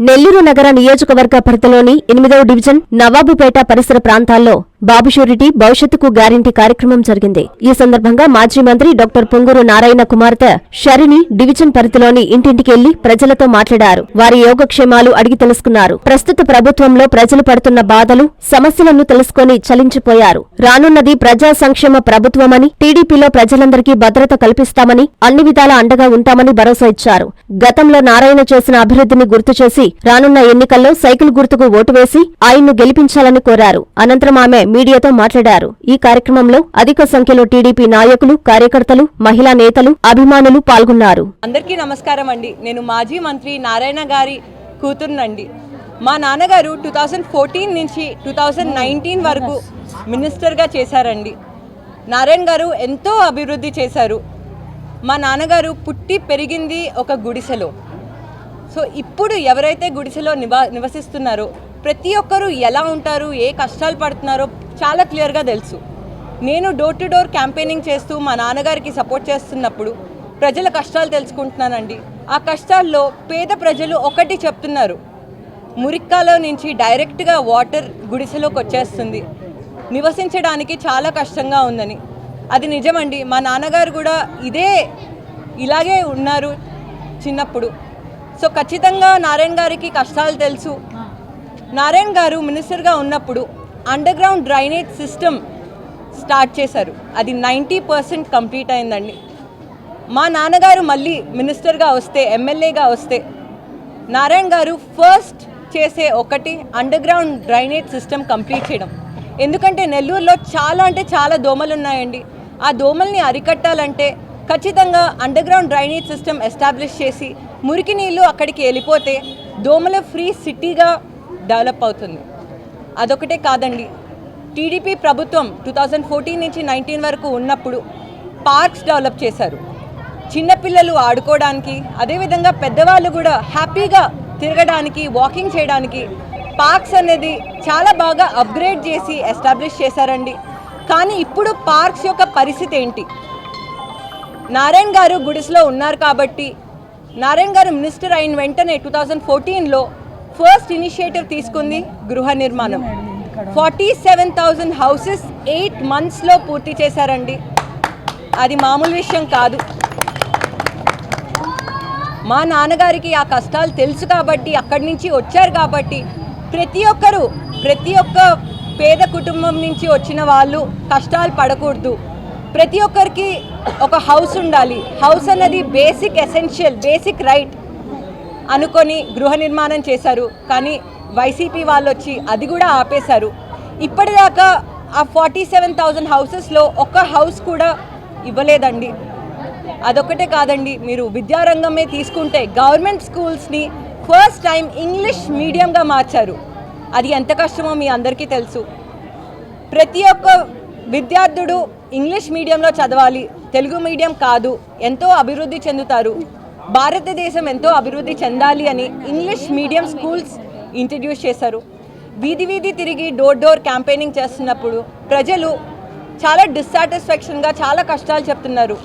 నెల్లూరు నగర నియోజకవర్గ పరిధిలోని ఎనిమిదవ డివిజన్ నవాబుపేట పరిసర ప్రాంతాల్లో బాబు షూరిటీ భవిష్యత్తుకు గ్యారంటీ కార్యక్రమం జరిగింది. ఈ సందర్భంగా మాజీ మంత్రి డాక్టర్ పొంగూరు నారాయణ కుమార్తె షరిని డివిజన్ పరిధిలోని ఇంటింటికెళ్ళి ప్రజలతో మాట్లాడారు. వారి యోగక్షేమాలు అడిగి తెలుసుకున్నారు. ప్రస్తుత ప్రభుత్వంలో ప్రజలు పడుతున్న బాధలు సమస్యలను తెలుసుకొని చలించిపోయారు. రానున్నది ప్రజా సంక్షేమ ప్రభుత్వమని టీడీపీలో ప్రజలందరికీ భద్రత కల్పిస్తామని అన్ని విధాల అండగా ఉంటామని భరోసా ఇచ్చారు. గతంలో నారాయణ చేసిన అభివృద్ధిని గుర్తు చేసి రానున్న ఎన్నికల్లో సైకిల్ గుర్తుకు ఓటు వేసి ఆయన్ను గెలిపించాలని కోరారు. అనంతరం ఆమె మీడియాతో మాట్లాడారు. ఈ కార్యక్రమంలో అధిక సంఖ్యలో టీడీపీ నాయకులు కార్యకర్తలు మహిళా నేతలు అభిమానులు పాల్గొన్నారు. అందరికీ నమస్కారం అండి. నేను మాజీ మంత్రి నారాయణ గారి కూతురునండి. మా నాన్నగారు టూ థౌజండ్ ఫోర్టీన్ నుంచి టూ థౌజండ్ నైన్టీన్ వరకు మినిస్టర్గా చేశారండి. నారాయణ గారు ఎంతో అభివృద్ధి చేశారు. మా నాన్నగారు పుట్టి పెరిగింది ఒక గుడిసెలో. సో ఇప్పుడు ఎవరైతే గుడిసెలో నివా నివసిస్తున్నారో ప్రతి ఒక్కరూ ఎలా ఉంటారు ఏ కష్టాలు పడుతున్నారో చాలా క్లియర్గా తెలుసు. నేను డోర్ టు డోర్ క్యాంపెయినింగ్ చేస్తూ మా నాన్నగారికి సపోర్ట్ చేస్తున్నప్పుడు ప్రజల కష్టాలు తెలుసుకుంటున్నానండి. ఆ కష్టాల్లో పేద ప్రజలు ఒకటి చెప్తున్నారు. మురిక్కాలో నుంచి డైరెక్ట్గా వాటర్ గుడిసెలోకి వచ్చేస్తుంది. నివసించడానికి చాలా కష్టంగా ఉందని. అది నిజమండి. మా నాన్నగారు కూడా ఇదే ఇలాగే ఉన్నారు చిన్నప్పుడు. సో ఖచ్చితంగా నారాయణ గారికి కష్టాలు తెలుసు. నారాయణ గారు మినిస్టర్గా ఉన్నప్పుడు అండర్గ్రౌండ్ డ్రైనేజ్ సిస్టమ్ స్టార్ట్ చేశారు. అది నైంటీ పర్సెంట్ కంప్లీట్ అయిందండి. మా నాన్నగారు మళ్ళీ మినిస్టర్గా వస్తే ఎమ్మెల్యేగా వస్తే నారాయణ గారు ఫస్ట్ చేసే ఒకటి అండర్గ్రౌండ్ డ్రైనేజ్ సిస్టమ్ కంప్లీట్ చేయడం. ఎందుకంటే నెల్లూరులో చాలా అంటే చాలా దోమలు ఉన్నాయండి. ఆ దోమల్ని అరికట్టాలంటే ఖచ్చితంగా అండర్గ్రౌండ్ డ్రైనేజ్ సిస్టమ్ ఎస్టాబ్లిష్ చేసి మురికి నీళ్ళు అక్కడికి వెళ్ళిపోతే దోమల ఫ్రీ సిటీగా డెవలప్ అవుతుంది. అదొకటే కాదండి. టీడీపీ ప్రభుత్వం టూ థౌజండ్ ఫోర్టీన్ నుంచి నైన్టీన్ వరకు ఉన్నప్పుడు పార్క్స్ డెవలప్ చేశారు. చిన్నపిల్లలు ఆడుకోవడానికి అదేవిధంగా పెద్దవాళ్ళు కూడా హ్యాపీగా తిరగడానికి వాకింగ్ చేయడానికి పార్క్స్ అనేది చాలా బాగా అప్గ్రేడ్ చేసి ఎస్టాబ్లిష్ చేశారండి. కానీ ఇప్పుడు పార్క్స్ యొక్క పరిస్థితి ఏంటి? నారాయణ గారు గుడిసెలో ఉన్నారు కాబట్టి నారాయణ గారు మినిస్టర్ అయిన వెంటనే టూ థౌజండ్ ఫోర్టీన్లో ఫస్ట్ ఇనిషియేటివ్ తీసుకుంది గృహ నిర్మాణం. Forty seven thousand houses eight మంత్స్లో పూర్తి చేశారండి. అది మామూలు విషయం కాదు. మా నాన్నగారికి ఆ కష్టాలు తెలుసు కాబట్టి అక్కడి నుంచి వచ్చారు కాబట్టి ప్రతి ఒక్కరూ ప్రతి ఒక్క పేద కుటుంబం నుంచి వచ్చిన వాళ్ళు కష్టాలు పడకూడదు. ప్రతి ఒక్కరికి ఒక హౌస్ ఉండాలి. హౌస్ అన్నది బేసిక్ ఎసెన్షియల్ బేసిక్ రైట్ అనుకొని గృహ నిర్మాణం చేశారు. కానీ వైసీపీ వాళ్ళు వచ్చి అది కూడా ఆపేశారు. ఇప్పటిదాకా ఆ ఫార్టీ సెవెన్ థౌజండ్ హౌసెస్లో ఒక్క హౌస్ కూడా ఇవ్వలేదండి. అదొకటే కాదండి మీరు విద్యారంగమే తీసుకుంటే గవర్నమెంట్ స్కూల్స్ని ఫస్ట్ టైం ఇంగ్లీష్ మీడియంగా మార్చారు. అది ఎంత కష్టమో మీ అందరికీ తెలుసు. ప్రతి ఒక్క విద్యార్థుడు ఇంగ్లీష్ మీడియంలో చదవాలి తెలుగు మీడియం కాదు ఎంతో అభివృద్ధి చెందుతారు. భారతదేశం ఎంతో అభివృద్ధి చెందాలి అని ఇంగ్లీష్ మీడియం స్కూల్స్ ఇంట్రడ్యూస్ చేశారు. వీధి వీధి తిరిగి డోర్ డోర్ క్యాంపెయినింగ్ చేస్తున్నప్పుడు ప్రజలు చాలా డిస్సాటిస్ఫాక్షన్గా చాలా కష్టాలు చెప్తున్నారు.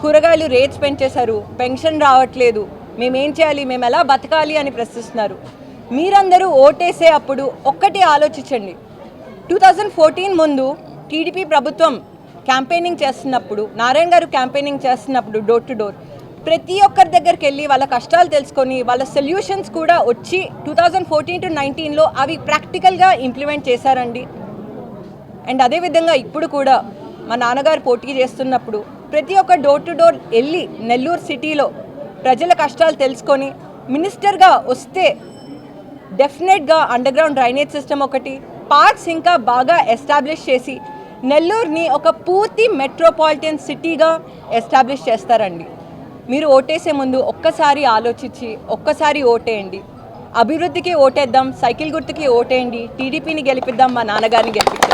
కూరగాయలు రేట్స్ పెంచేశారు. పెన్షన్ రావట్లేదు. మేమేం చేయాలి? మేము ఎలా బతకాలి అని ప్రశ్నిస్తున్నారు. మీరందరూ ఓటేసే అప్పుడు ఒక్కటి ఆలోచించండి. టూ థౌజండ్ ఫోర్టీన్ ముందు టీడీపీ ప్రభుత్వం క్యాంపెయినింగ్ చేస్తున్నప్పుడు నారాయణ గారు క్యాంపెయినింగ్ చేస్తున్నప్పుడు డోర్ టు డోర్ ప్రతి ఒక్కరి దగ్గరికి వెళ్ళి వాళ్ళ కష్టాలు తెలుసుకొని వాళ్ళ సొల్యూషన్స్ కూడా వచ్చి టూ థౌజండ్ ఫోర్టీన్ టు నైన్టీన్లో అవి ప్రాక్టికల్గా ఇంప్లిమెంట్ చేశారండి. అండ్ అదేవిధంగా ఇప్పుడు కూడా మా నాన్నగారు పోటీ చేస్తున్నప్పుడు ప్రతి ఒక్క డోర్ టు డోర్ వెళ్ళి నెల్లూరు సిటీలో ప్రజల కష్టాలు తెలుసుకొని మినిస్టర్గా వస్తే డెఫినెట్గా అండర్గ్రౌండ్ డ్రైనేజ్ సిస్టమ్ ఒకటి పార్క్స్ ఇంకా బాగా ఎస్టాబ్లిష్ చేసి నెల్లూరుని ఒక పూర్తి మెట్రోపాలిటన్ సిటీగా ఎస్టాబ్లిష్ చేస్తారండి. మీరు ఓటేసే ముందు ఒక్కసారి ఆలోచించి ఒక్కసారి ఓటేయండి. అభివృద్ధికి ఓటేద్దాం సైకిల్ గుర్తుకి ఓటేయండి టీడీపీని గెలిపిద్దాం మా నాన్నగారిని గెలిపిద్దాం.